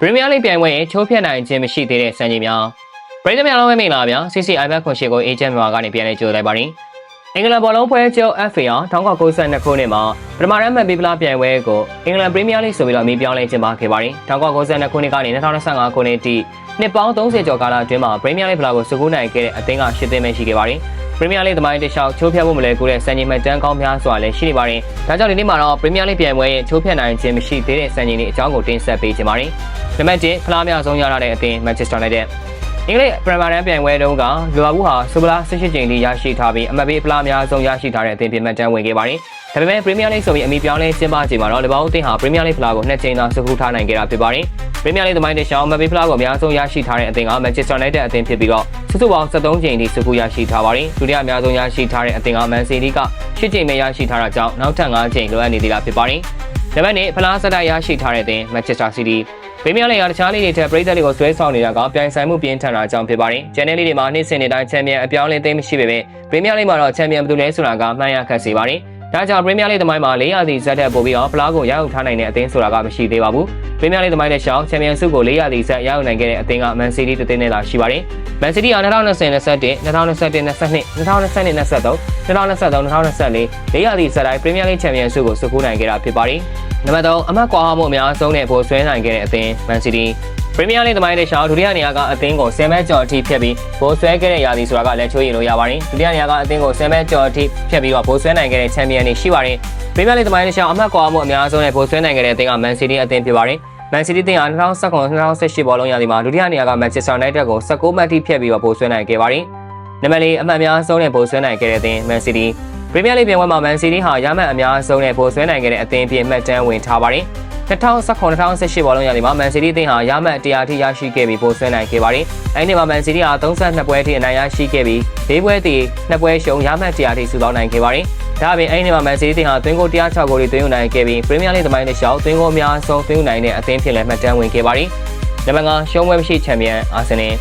ပရီးမီးယားလိပြိုင်ပွဲရဲ့ချိုးဖျက်နိုင်ခြင်းမရှိသေးတဲ့စံချိန်များပရိသတ်များလုံးပဲမင်္ဂလာပါဗျာ CCI ဘက်ခွန်ရှိကိုအေဂျင့်မြန်မာကနေပြန်လည်ကြိုဆိုလိုက်ပါရင်အင်္ဂလန်ဘောလုံးပွဲချုပ် FA အောင်1992ခုနှစ်မှာပထမရမ်းမှတ်ပေးပလားပြိုင်ပွဲကိုအင်္ဂလန်ပရီးမီးယားလိဆိုပြီးတော့အမည်ပြောင်းလဲကျင်းပခဲ့ပါတယ်1992ခုနှစ်ကနေ2025ခုနှစ်အထိနှစ်ပေါင်း30ကျော်ကာလအတွင်းမှာပရီးမီးယားလိဖလားကိုစုကူးနိုင်ခဲ့တဲ့အသင်းက၈သင်းပဲရှိခဲ့ပါတယ် ပရီးမီးယားလိသမိုင်းတစ်လျှောက်ချိုးဖျက်ဖို့မလဲကူတဲ့စံချိန်မှတ်တန်းကောင်းများစွာလည်းရှိနေပါတယ်ဒါကြောင့်ဒီနေ့မှာတော့ပရီးမီးယားလိပြိုင်ပွဲရဲ့ချိုးဖျက်နိုင်ခြင်းမရှိသေးတဲ့စံချိန်တွေအကြောင်းကိုတင်ဆက်ပေးချင်ပါတယ်နံပါတ်1ဖလားများဆုံးရလာတဲ့အသင်း Manchester United အင်္ဂလိပ်ပရမန်ရန်ပြိုင်ပွဲတုန်းကလူဝဘူးဟာဆိုဗလာ18ကြိမ်ထိရရှိထားပြီးအမတ်ပေးဖလားများဆုံးရရှိထားတဲ့အသင်းဖြစ်မှတ်တမ်းဝင်ခဲ့ပါတယ်။ ဒါပေမဲ့ပရီးမီးယားလိဆိုပြီးအမည်ပြောင်းလဲကျင်းပချိန်မှာတော့လူဝဘူးအသင်းဟာပရီးမီးယားလိဖလားကိုနှစ်ကြိမ်သာစုခုထားနိုင်ခဲ့တာဖြစ်ပါတယ်။ပရီးမီးယားလိသမိုင်းတစ်လျှောက်အမတ်ပေးဖလားကိုအများဆုံးရရှိထားတဲ့အသင်းက Manchester United အသင်းဖြစ်ပြီးတော့စုစုပေါင်း73ကြိမ်ထိစုခုရရှိထားပါတယ်။ဒုတိယအများဆုံးရရှိထားတဲ့အသင်းက Man City က10ကြိမ်ပဲရရှိထားတာကြောင့်နောက်ထပ်5ကြိမ်လိုအပ်နေသေးတာဖြစ်ပါတယ်။ဒါပေမဲ့ဖလားဆက်တိုက်ရရှိထားတဲ့အသင်း Manchester City ပရီးမီးယားလိဂ်ကတခြားလိဂ်တွေထက်ပရိသတ်တွေကိုဆွဲဆောင်နေတာကပြိုင်ဆိုင်မှုပြင်းထန်တာကြောင့်ဖြစ်ပါတယ်။ကျန်တဲ့လိဂ်တွေမှာနှစ်စဉ်နှစ်တိုင်းချန်ပီယံအပြောင်းအလဲသိမ်းမရှိပေမဲ့ပရီးမီးယားလိဂ်မှာတော့ချန်ပီယံဘယ်သူလဲဆိုတာကမှန်းရခက်စေပါတယ်။ ဒါကြောင့်ပရီးမီးယားလိဂ်သမိုင်းမှာ၄ရာသီဇက်တက်ပို့ပြီးတော့ဖလားကိုရအောင်ထားနိုင်တဲ့အသင်းဆိုတာကမရှိသေးပါဘူး။ပရီးမီးယားလိဂ်သမိုင်းနဲ့ရှောင်းချန်ပီယံဆုကို၄ရာသီဇက်ရအောင်နိုင်ခဲ့တဲ့အသင်းကမန်စီးတီးတစ်သင်းနဲ့လာရှိပါတယ်။မန်စီးတီးက2020 21 2021 22 2022 23 2023 2024၄ရာသီဇက်တိုင်းပရီးမီးယားလိဂ်ချန်ပီယံဆုကိုစုကူးနိုင်ခဲ့တာဖြစ်ပါတယ်။နံပါတ်3အမတ်ကွာဟမှုအများဆုံးနဲ့ပိုဆွဲနိုင်ခဲ့တဲ့အသင်းမန်စီးတီး ပရီးမီးယားလိဂ်သမိုင်းတဲ့ရှောင်းဒုတိယနေရာကအသင်းကို10မဲကျော်အထိဖျက်ပြီးဘိုးဆွဲခဲ့တဲ့ရာသီဆိုတာကလည်းချိုးရင်လို့ရပါတယ်ဒုတိယနေရာကအသင်းကို10မဲကျော်အထိဖျက်ပြီးတော့ဘိုးဆွဲနိုင်ခဲ့တဲ့ချန်ပီယံတွေရှိပါတယ်ပရီးမီးယားလိဂ်သမိုင်းတဲ့ရှောင်းအမှတ်ကွာမှုအများဆုံးနဲ့ဘိုးဆွဲနိုင်ခဲ့တဲ့အသင်းကမန်စီးတီးအသင်းဖြစ်ပါတယ်မန်စီးတီးတင်ဟာ2019-2018ဘောလုံးရာသီမှာဒုတိယနေရာကမန်ချက်စတာယူနိုက်တက်ကို19မှတ်ထိဖျက်ပြီးတော့ဘိုးဆွဲနိုင်ခဲ့ပါတယ်နံပါတ်၄အမှတ်အများဆုံးနဲ့ဘိုးဆွဲနိုင်ခဲ့တဲ့အသင်းမန်စီးတီးပရီးမီးယားလိဂ်ပြန်ပွဲမှာမန်စီးတီးဟာရမှတ်အများဆုံးနဲ့ဘိုးဆွဲနိုင်ခဲ့တဲ့အသင်းအဖြစ်မှတ်တမ်းဝင်ထားပါတယ် 2019-2018ဘောလုံးရာသီမှာမန်စီးတီးအသင်းဟာရမှတ်100ထိရရှိခဲ့ပြီးပိုဆွဲနိုင်ခဲ့ပါတယ်။အဲဒီနေ့မှာမန်စီးတီးဟာ32ပွဲထိအနိုင်ရရှိခဲ့ပြီး၄ပွဲတည်2ပွဲရှုံးရမှတ်100ထိစုပေါင်းနိုင်ခဲ့ပါတယ်။ဒါအပြင်အဲဒီနေ့မှာမန်စီးတီးဟာသွင်းဂိုး106ဂိုးတွေသွင်းယူနိုင်ခဲ့ပြီးပရီးမီးယားလိဂ်သမိုင်းတစ်လျှောက်သွင်းဂိုးအများဆုံးသွင်းယူနိုင်တဲ့အသင်းဖြစ်လည်းမှတ်တမ်းဝင်ခဲ့ပါတယ်။နံပါတ်5ရှုံးပွဲမရှိချန်ပီယံအာဆင်နယ်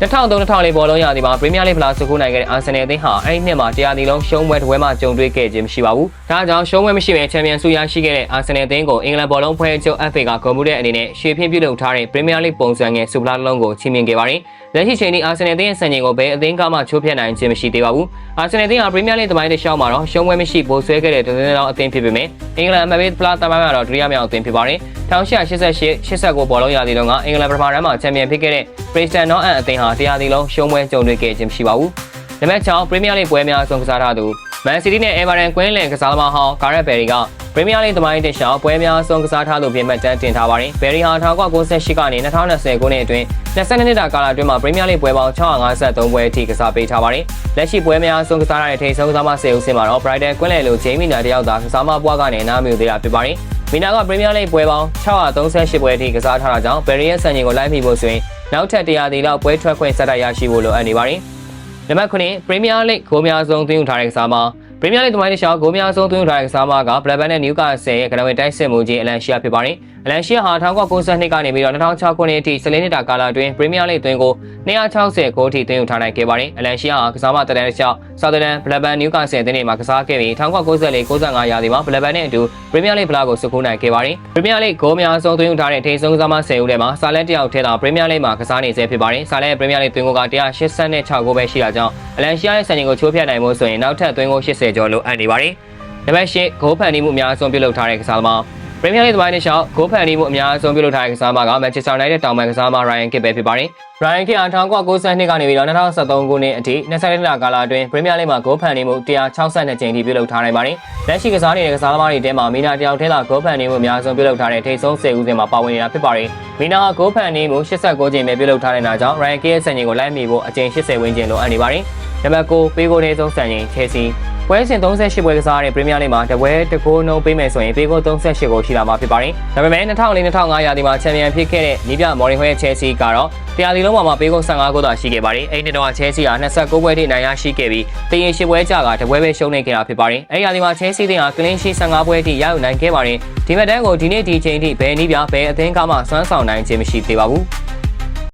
2003-2004ဘောလုံးရာသီမှာပရီးမီးယားလိဂ်ဖလားစုခုနိုင်ခဲ့တဲ့အာဆင်နယ်အသင်းဟာအဲ့ဒီနှစ်မှာတရားဒီလုံးရှုံးပွဲတစ်ပွဲမှကြုံတွေ့ခဲ့ခြင်းမရှိပါဘူး။ဒါကြောင့်ရှုံးပွဲမရှိဘဲချန်ပီယံဆုရရှိခဲ့တဲ့အာဆင်နယ်အသင်းကိုအင်္ဂလန်ဘောလုံးဖွဲ့ချုပ် FA ကဂုဏ်ပြုတဲ့အနေနဲ့ရှေ့ဖြင်းပြုလုပ်ထားတဲ့ပရီးမီးယားလိဂ်ပုံစံငယ်စူပလာလုံးကိုချီးမြှင့်ခဲ့ပါတယ်။လက်ရှိချိန်ထိအာဆင်နယ်အသင်းရဲ့စံချိန်ကိုဘယ်အသင်းကမှချိုးဖျက်နိုင်ခြင်းမရှိသေးပါဘူး။အာဆင်နယ်အသင်းဟာပရီးမီးယားလိဂ်သမိုင်းတစ်လျှောက်မှာတော့ရှုံးပွဲမရှိပိုဆွဲခဲ့တဲ့တသင်းတော်အသင်းဖြစ်ပေမဲ့အင်္ဂလန်အမတ်ပေးဖလားတမိုင်းမှာတော့ဒုတိယမြောက်အသင်းဖြစ်ပါတယ်။ 1888 89ဘောလုံးရာသီတုန်းကအင်္ဂလန်ပထမရန်မှာချန်ပီယံဖြစ်ခဲ့တဲ့ Preston North End အသင်းဟာတရားသီလုံးရှုံးပွဲကြုံတွေ့ခဲ့ခြင်းမရှိပါဘူး။နံပါတ်6ပရီးမီးယားလိဂ်ပွဲများအဆုံးကစားထားသူမန်စီးတီးနဲ့အေဗာတန်ကွင်းလင်ကစားသမားဟောင်းဂါရက်ဘယ်ရီကပရီးမီးယားလိဂ်သမိုင်းတင်ရှောင်းပွဲများအဆုံးကစားထားသူပြင်မှတ်တမ်းတင်ထားပါတယ်။ဘယ်ရီဟာ1998ကနေ2020ခုနှစ်အတွင်း22နှစ်တာကာလအတွင်းမှာပရီးမီးယားလိဂ်ပွဲပေါင်း653ပွဲအထိကစားပေးထားပါတယ်။လက်ရှိပွဲများအဆုံးကစားရတဲ့ထိပ်ဆုံးကစားမ10ဦးစင်မှာတော့ Brighton ကွင်းလင်လိုဂျေမီနာတယောက်သာကစားမပွားကနေနားမြူသေးတာဖြစ်ပါတယ်။ မီနာကပရီးမီးယားလိဂ်ပွဲပေါင်း638ပွဲအထိကစားထားတာကြောင့်ဘယ်ရီရဲ့စံချိန်ကိုလိုက်မိဖို့ဆိုရင်နောက်ထပ်100တီလောက်ပွဲထွက်ခွင့်ဆက်တိုက်ရရှိဖို့လိုအပ်နေပါတယ်။နံပါတ်9ပရီးမီးယားလိဂ်ဂိုးများဆုံးသွင်းယူထားတဲ့ကစားမပရီးမီးယားလိဂ်သမိုင်းတစ်လျှောက်ဂိုးများဆုံးသွင်းယူထားတဲ့ကစားမကဘလက်ဘန်နဲ့နယူကာဆယ်ရဲ့ကနဝင်တိုက်စစ်မှုကြီးအလန်ရှီယာဖြစ်ပါတယ်။အလန်ရှီယာဟာ1992ကနေပြီးတော့2006ခုနှစ်အထိ14နှစ်တာကာလအတွင်းပရီးမီးယားလိဂ်သွင်းကို260ဂိုးထိသွင်းယူထားနိုင်ခဲ့ပါတယ်။အလန်ရှီယာဟာကစားမတရန်တစ်လျှောက်ဆောက်ဒန်ဘလက်ဘန်နယူကာဆယ်အသင်းတွေမှာကစားခဲ့ပြီး1994 95ရာသီမှာဘလက်ဘန်နဲ့အတူပရီးမီးယားလိဂ်ဖလားကိုစုခိုးနိုင်ခဲ့ပါတယ်။ပရီးမီးယားလိဂ်ဂိုးများဆုံးသွင်းယူထားတဲ့ထိပ်ဆုံးကစားမ10ဦးထဲမှာဆာလက်တယောက်ထဲသာပရီးမီးယားလိဂ်မှာကစားနေဆဲဖြစ်ပါတယ်။ဆာလက်ပရီးမီးယားလိဂ်သွင်းကိုက186ဂိုးပဲရှိတာကြောင့်အလန်ရှီယာရဲ့စံချိန်ကိုချိုးဖျက်နိုင်ဖို့ဆိုရင်နောက်ထပ်သွင်းကို80ကျော်လိုအပ်နေပါတယ်။နံပါတ်၈ဂိုးဖန်တီးမှုအများဆုံးပြုလုပ်ထားတဲ့ကစားသမား ပရီးမီးယားလိဂ်သမိုင်းနဲ့ရှောက်ဂိုးဖန်တီးမှုအများဆုံးပြုလုပ်ထားတဲ့ကစားသမားကမန်ချက်စတာယူနိုက်တက်တောင်ပန်ကစားသမားရိုင်ယန်ကစ်ပဲဖြစ်ပါတယ်။ရိုင်ယန်ကစ်အား1992ကနေပြီးတော့2023ခုနှစ်အထိ22နှစ်ကာလအတွင်းပရီးမီးယားလိဂ်မှာဂိုးဖန်တီးမှု162ကြိမ်ထိပြုလုပ်ထားနိုင်ပါတယ်။လက်ရှိကစားနေတဲ့ကစားသမားတွေထဲမှာမီနာတယောက်ထဲသာဂိုးဖန်တီးမှုအများဆုံးပြုလုပ်ထားတဲ့ထိပ်ဆုံး10ဦးစင်မှာပါဝင်နေတာဖြစ်ပါတယ်။မီနာကဂိုးဖန်တီးမှု89ကြိမ်ပဲပြုလုပ်ထားနေတာကြောင့်ရိုင်ယန်ကစ်ရဲ့စံချိန်ကိုလိုက်မီဖို့အကြိမ်80ဝန်းကျင်လိုအပ်နေပါတယ်။နံပါတ်9ပေးကိုနေဆုံးစံချိန်ချဲစီ ပွဲစဉ်38ပွဲကစားတဲ့ပရီးမီးယားလိဂ်မှာတပွဲတကိုးနှုံးပေးမယ်ဆိုရင်ပေးကို38ကိုရှိလာမှာဖြစ်ပါတယ်။ဒါပေမဲ့2004-2005ရာသီမှာချန်ပီယံဖြစ်ခဲ့တဲ့နီးပြမော်ရီဟိုရဲ့ချဲစီကတော့တရားဒီလုံးမှာပေးကို15ကိုသာရှိခဲ့ပါတယ်။အဲ့ဒီတော့ချဲစီက29ပွဲထိနိုင်ရရှိခဲ့ပြီးတင်ရင်10ပွဲကြာကတပွဲပဲရှုံးနေခဲ့တာဖြစ်ပါတယ်။အဲ့ဒီရာသီမှာချဲစီတင်ဟာကလင်းရှိ15ပွဲထိရယူနိုင်ခဲ့ပါတယ်။ဒီမက်တန်းကိုဒီနေ့ဒီချိန်ထိဘယ်နည်းပြဘယ်အသင်းကမှစွမ်းဆောင်နိုင်ခြင်းမရှိသေးပါဘူး။